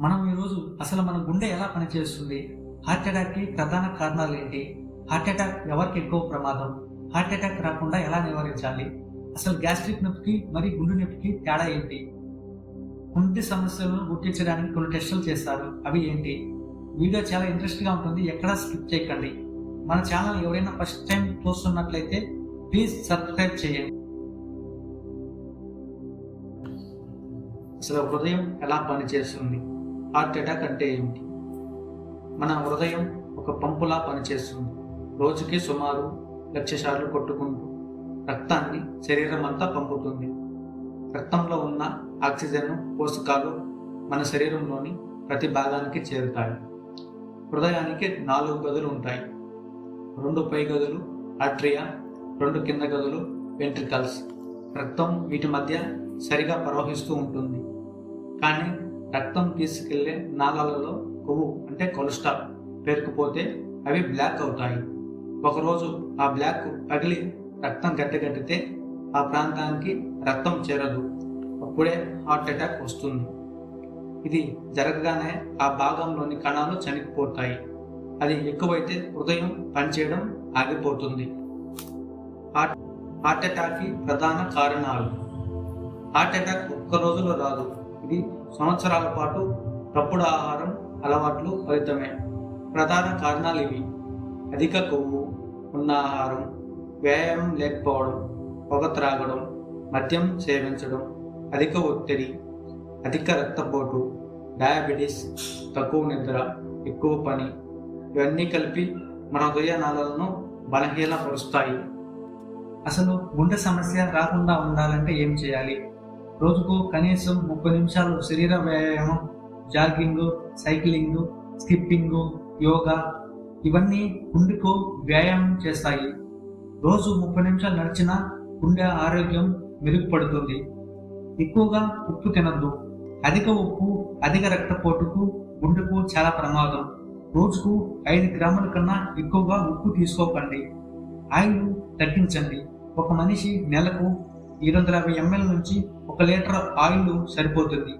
మనం ఈరోజు అసలు మన గుండె ఎలా పనిచేస్తుంది? హార్ట్ అటాక్కి ప్రధాన కారణాలు ఏంటి? హార్ట్ అటాక్ ఎవరికి ఎక్కువ ప్రమాదం? హార్ట్ అటాక్ రాకుండా ఎలా నివారించాలి? అసలు గ్యాస్ట్రిక్ నొప్పికి మరి గుండె నొప్పికి తేడా ఏంటి? గుండె సమస్యలను గుర్తించడానికి కొన్ని టెస్టులు చేస్తారు. అవి ఏంటి? వీడియో చాలా ఇంట్రెస్ట్గా ఉంటుంది. ఎక్కడా స్కిప్ చేయకండి. మన ఛానల్ ఎవరైనా ఫస్ట్ టైం చూస్తున్నట్లయితే ప్లీజ్ సబ్స్క్రైబ్ చేయండి. అసలు హృదయం ఎలా పనిచేస్తుంది? హార్ట్ అటాక్ అంటే ఏమిటి? మన హృదయం ఒక పంపులా పనిచేస్తుంది. రోజుకి సుమారు లక్ష సార్లు కొట్టుకుంటూ రక్తాన్ని శరీరం అంతా పంపుతుంది. రక్తంలో ఉన్న ఆక్సిజన్ పోషకాలు మన శరీరంలోని ప్రతి భాగానికి చేరుతాయి. హృదయానికి నాలుగు గదులు ఉంటాయి. రెండు పై గదులు ఆట్రియా రెండు కింద గదులు వెంట్రికల్స్. రక్తం వీటి మధ్య సరిగా ప్రవహిస్తూ ఉంటుంది. కానీ రక్తం తీసుకెళ్ళే నాళాలలో కొవ్వు అంటే కొలెస్ట్రాల్ పేరుకుపోతే అవి బ్లాక్ అవుతాయి. ఒకరోజు ఆ బ్లాక్ పగిలి రక్తం గట్టగట్టితే ఆ ప్రాంతానికి రక్తం చేరదు. అప్పుడే హార్ట్ అటాక్ వస్తుంది. ఇది జరగగానే ఆ భాగంలోని కణాలు చనిపోతాయి. అది ఎక్కువైతే హృదయం పనిచేయడం ఆగిపోతుంది. హార్ట్ హార్ట్ అటాక్కి ప్రధాన కారణాలు. హార్ట్ అటాక్ ఒక్క రోజులో రాదు. ఇది సంవత్సరాల పాటు తప్పుడు ఆహారం అలవాట్లు ఫలితమే. ప్రధాన కారణాలు ఇవి. అధిక కొవ్వు ఉన్న ఆహారం వ్యాయామం లేకపోవడం పొగ త్రాగడం మద్యం సేవించడం అధిక ఒత్తిడి అధిక రక్తపోటు డయాబెటీస్ తక్కువ నిద్ర ఎక్కువ పని ఇవన్నీ కలిపి మన హృదయనాళాలను బలహీనపరుస్తాయి. అసలు గుండె సమస్య రాకుండా ఉండాలంటే ఏం చేయాలి? రోజుకు కనీసం ముప్పై నిమిషాలు శరీర వ్యాయామం జాగింగ్ సైక్లింగ్ స్కిప్పింగ్ యోగా ఇవన్నీ గుండెకు వ్యాయామం చేస్తాయి. రోజు ముప్పై నిమిషాలు నడిచినా గుండె ఆరోగ్యం మెరుగుపడుతుంది. ఎక్కువగా ఉప్పు తినద్దు. అధిక ఉప్పు అధిక రక్తపోటుకు గుండెకు చాలా ప్రమాదం. రోజుకు ఐదు గ్రాముల కన్నా ఎక్కువగా ఉప్పు తీసుకోకండి. ఆయిల్ తగ్గించండి. ఒక మనిషి నెలకు ఏడు వందల యాభై ఎంఎల్ నుంచి ఒక లీటర్ ఆయిల్ సరిపోతుంది.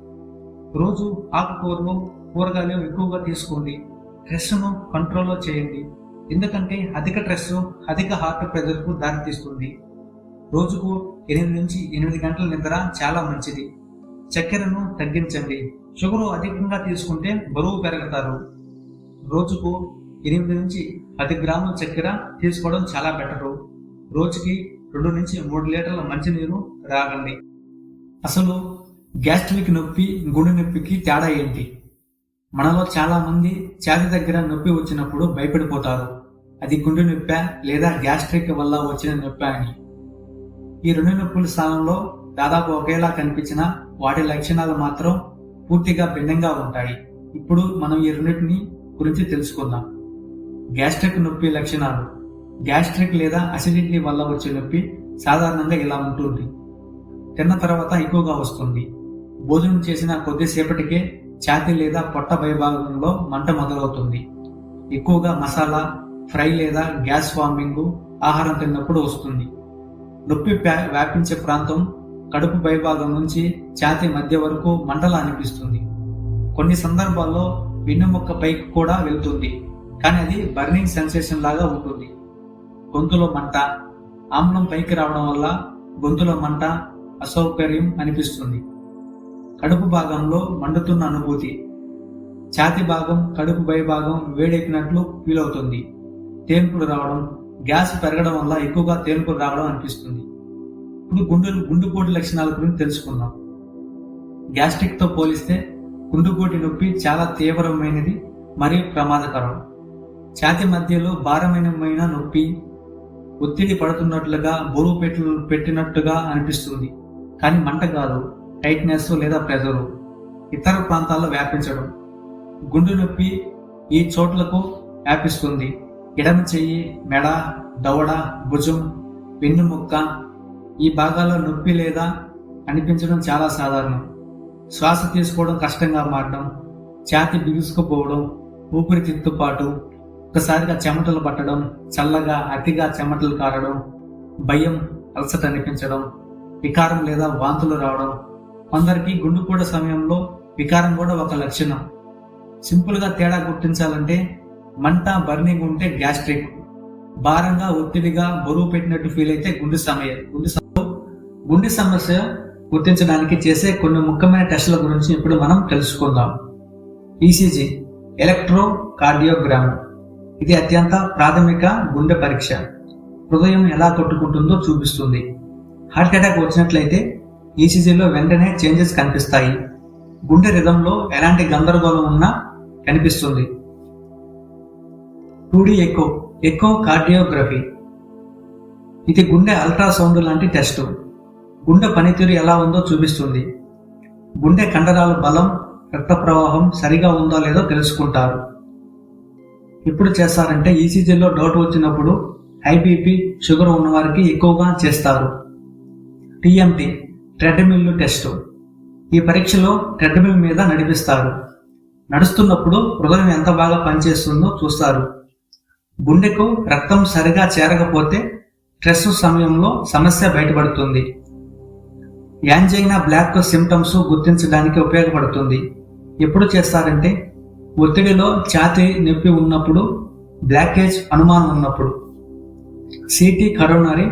రోజు ఆకుకూరలు కూరగాయలు ఎక్కువగా తీసుకోండి. స్ట్రెస్ను కంట్రోల్లో చేయండి. ఎందుకంటే అధిక స్ట్రెస్ అధిక హార్ట్ ప్రెజర్కు దారితీస్తుంది రోజుకు ఎనిమిది నుంచి ఎనిమిది గంటల నిద్ర చాలా మంచిది. చక్కెరను తగ్గించండి. షుగర్ అధికంగా తీసుకుంటే బరువు పెరుగుతారు. రోజుకు ఎనిమిది నుంచి పది గ్రాముల చక్కెర తీసుకోవడం చాలా బెటరు. రోజుకి రెండు నుంచి మూడు లీటర్ల మంచినీరు రాగండి. అసలు గ్యాస్ట్రిక్ నొప్పి గుండె నొప్పికి తేడా ఏంటి? మనలో చాలా మంది ఛాతి దగ్గర నొప్పి వచ్చినప్పుడు భయపడిపోతారు. అది గుండె నొప్పా లేదా గ్యాస్ట్రిక్ వల్ల వచ్చిన నొప్పి అని. ఈ రెండు నొప్పుల స్థానంలో దాదాపు ఒకేలా కనిపించిన వాటి లక్షణాలు మాత్రం పూర్తిగా భిన్నంగా ఉంటాయి. ఇప్పుడు మనం ఈ రెండింటిని గురించి తెలుసుకుందాం. గ్యాస్ట్రిక్ నొప్పి లక్షణాలు. గ్యాస్ట్రిక్ లేదా అసిడిటీ వల్ల వచ్చే నొప్పి సాధారణంగా ఇలా ఉంటుంది. తిన్న తర్వాత ఎక్కువగా వస్తుంది. భోజనం చేసిన కొద్దిసేపటికే ఛాతీ లేదా పొట్ట పైభాగంలో మంట మొదలవుతుంది. ఎక్కువగా మసాలా ఫ్రై లేదా గ్యాస్ ఫార్మింగ్ ఆహారం తిన్నప్పుడు వస్తుంది. నొప్పి వ్యాపించే ప్రాంతం కడుపు పైభాగం నుంచి ఛాతీ మధ్య వరకు మంటలా అనిపిస్తుంది. కొన్ని సందర్భాల్లో వెన్నుముక్క పైకి కూడా వెళ్తుంది. కానీ అది బర్నింగ్ సెన్సేషన్ లాగా ఉంటుంది. గొంతులో మంట ఆమ్లం పైకి రావడం వల్ల గొంతులో మంట అసౌకర్యం అనిపిస్తుంది. కడుపు భాగంలో మండుతున్న అనుభూతి. ఛాతి భాగం కడుపు పై భాగం వేడెక్కినట్లు ఫీల్ అవుతుంది. తేన్పులు రావడం గ్యాస్ పెరగడం వల్ల ఎక్కువగా తేన్పులు రావడం అనిపిస్తుంది. ఇప్పుడు గుండె గుండెపోటు లక్షణాల గురించి తెలుసుకుందాం. గ్యాస్ట్రిక్తో పోలిస్తే గుండెపోటు నొప్పి చాలా తీవ్రమైనది మరియు ప్రమాదకరం. ఛాతి మధ్యలో భారమైన నొప్పి ఒత్తిడి పడుతున్నట్లుగా బరువు పెట్టు పెట్టినట్టుగా అనిపిస్తుంది. కానీ మంట కాదు టైట్నెస్ లేదా ప్రెజరు ఇతర ప్రాంతాల్లో వ్యాపించడం. గుండె నొప్పి ఈ చోట్లకు వ్యాపిస్తుంది. ఎడమ చెయ్యి మెడ దవడ భుజం వెన్నుముక్క ఈ భాగాల్లో నొప్పి లేదా అనిపించడం చాలా సాధారణం. శ్వాస తీసుకోవడం కష్టంగా మారడం ఛాతి బిగుసుకుపోవడం ఊపిరితిత్తుపాటు ఒక్కసారిగా చెమటలు పట్టడం చల్లగా అతిగా చెమటలు కారడం భయం అలసట అనిపించడం వికారం లేదా వాంతులు రావడం కొందరికి గుండెపోటు సమయంలో వికారం కూడా ఒక లక్షణం. సింపుల్గా తేడా గుర్తించాలంటే మంట బర్నింగ్ ఉంటే గ్యాస్ట్రిక్. భారంగా ఒత్తిడిగా బరువు పెట్టినట్టు ఫీల్ అయితే గుండె సమయం గుండె గుండె సమస్య గుర్తించడానికి చేసే కొన్ని ముఖ్యమైన టెస్టుల గురించి ఇప్పుడు మనం తెలుసుకుందాం. ఈసీజీ ఎలక్ట్రో కార్డియోగ్రామ్ ఇది అత్యంత ప్రాథమిక గుండె పరీక్ష. హృదయం ఎలా కొట్టుకుంటుందో చూపిస్తుంది. హార్ట్ అటాక్ వచ్చినట్లయితే ఈసీజీలో వెంటనే చేంజెస్ కనిపిస్తాయి. గుండె రిధంలో ఎలాంటి గందరగోళం ఉన్నా కనిపిస్తుంది. Two D echo echo cardiography. ఇది గుండె అల్ట్రాసౌండ్ లాంటి టెస్ట్. గుండె పనితీరు ఎలా ఉందో చూపిస్తుంది. గుండె కండరాల బలం రక్త ప్రవాహం సరిగా ఉందో లేదో తెలుసుకుంటారు. ఎప్పుడు చేస్తారంటే ఈసీజీలో డౌట్ వచ్చినప్పుడు ఐబీపీ షుగర్ ఉన్నవారికి ఎక్కువగా చేస్తారు. TMT treadmill test. ఈ పరీక్షలో ట్రెడ్మిల్ మీద నడిపిస్తారు. నడుస్తున్నప్పుడు హృదయం ఎంత బాగా పనిచేస్తుందో చూస్తారు. గుండెకు రక్తం సరిగా చేరకపోతే స్ట్రెస్ సమయంలో సమస్య బయటపడుతుంది. యాంజైనా బ్లాక్ సిమ్టమ్స్ గుర్తించడానికి ఉపయోగపడుతుంది. ఎప్పుడు చేస్తారంటే ఒత్తిడిలో ఛాతీ నొప్పి ఉన్నప్పుడు బ్లాకేజ్ అనుమానం ఉన్నప్పుడు. CT coronary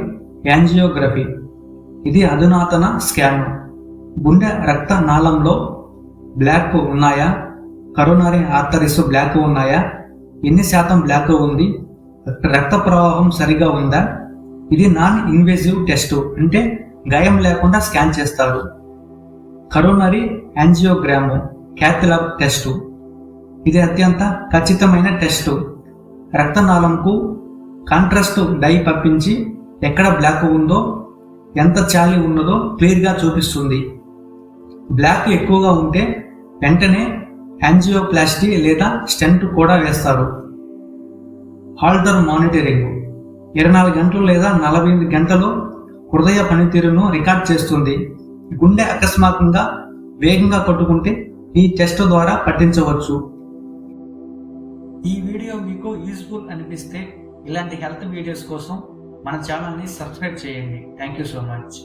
angiography. ఇది అధునాతన స్కాన్ గుండె రక్త నాళంలో బ్లాక్ ఉన్నాయా? కరోనరీ ఆర్థరిస్ బ్లాక్ ఉన్నాయా? ఎన్ని శాతం బ్లాక్ ఉంది? రక్త ప్రవాహం సరిగా ఉందా? ఇది నాన్ ఇన్వేజివ్ టెస్ట్ అంటే గాయం లేకుండా స్కాన్ చేస్తారు. Coronary angiogram cath lab test. ఇది అత్యంత ఖచ్చితమైన టెస్ట్. రక్తనాళంకు కాంట్రాస్ట్ డై పంపించి ఎక్కడ బ్లాక్ ఉందో ఎంత చాలి ఉన్నదో క్లియర్గా చూపిస్తుంది. బ్లాక్ ఎక్కువగా ఉంటే వెంటనే యాంజియోప్లాస్టీ లేదా స్టెంట్ కూడా వేస్తారు. Holter monitoring. ఇరవై నాలుగు గంటలు లేదా నలభై ఎనిమిది గంటలు హృదయ పనితీరును రికార్డ్ చేస్తుంది. గుండె అకస్మాత్తుగా వేగంగా కొట్టుకుంటే ఈ టెస్ట్ ద్వారా పట్టించవచ్చు. ఈ వీడియో మీకు యూస్ఫుల్ అనిపిస్తే ఇలాంటి హెల్త్ వీడియోస్ కోసం మన ఛానల్ని సబ్స్క్రైబ్ చేయండి. Thank you so much